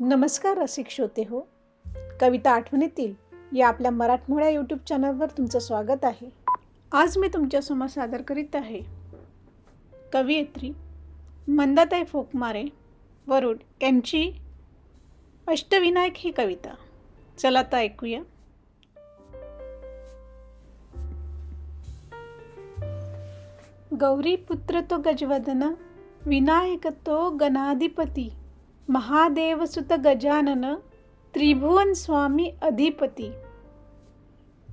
नमस्कार रसिक श्रोते हो. कविता आठवणीतील या आपल्या मराठमोळ्या यूट्यूब चॅनलवर तुमचं स्वागत आहे. आज मी तुमच्यासमोर सादर करीत आहे. कवयित्री मंदाताई फोकमारे वरुड यांची अष्टविनायक ही कविता. चला आता ऐकूया. गौरी पुत्र तो गजवदन विनायक तो गणाधिपती. महादेवसुत गजानन त्रिभुवन स्वामी अधिपती.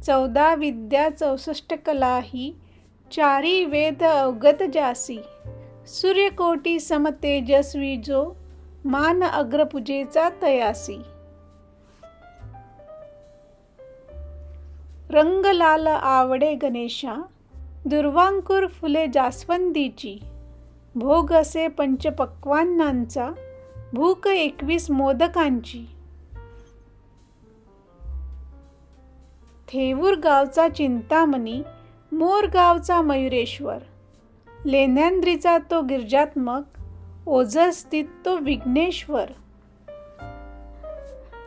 चौदा विद्या चौसष्ट कला ही चारी वेद अवगत जासी. सूर्यकोटी समतेजस्वी जो मान अग्रपूजेचा तयासी. रंगलाल आवडे गणेशा दुर्वांकुर फुले जास्वंदीची. भोग असे पंचपक्वान्नांचा भूक एकवीस मोदकांची. थेवूर गावचा चिंतामणी मोर गावचा मयुरेश्वर. लेण्यांद्रीचा तो गिरजात्मक ओझस्थित तो विघ्नेश्वर.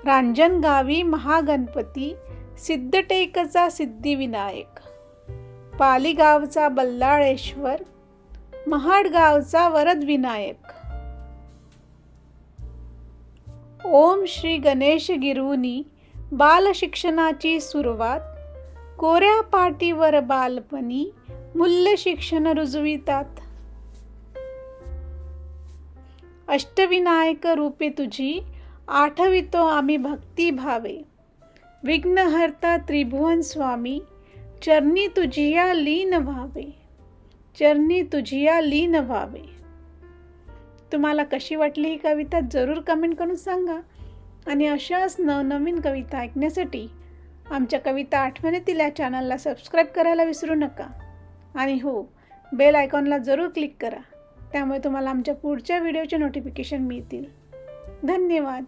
रांजणगावी महागणपती सिद्धटेकचा सिद्धिविनायक. पालीगावचा बल्लाळेश्वर महाडगावचा वरदविनायक. ओम श्री गणेश गिरुनी बालशिक्षणाची सुरुवात. कोऱ्या पाटीवर बालपणी मूल्य शिक्षण रुजवितात. अष्टविनायक रूपे तुझी आठवितो आम्ही भक्ती भावे. विघ्नहर्ता त्रिभुवन स्वामी चरणी तुझिया लीन व्हावे. चरणी तुझिया लीन व्हावे. तुम्हाला कशी वाटली ही कविता जरूर कमेंट करून सांगा. आणि अशाच नवनवीन कविता ऐकण्यासाठी आमच्या कविता आठवणीतील या चॅनलला सबस्क्राईब करायला विसरू नका. आणि हो बेल आयकॉनला जरूर क्लिक करा. त्यामुळे तुम्हाला आमच्या पुढच्या व्हिडिओचे नोटिफिकेशन मिळतील. धन्यवाद.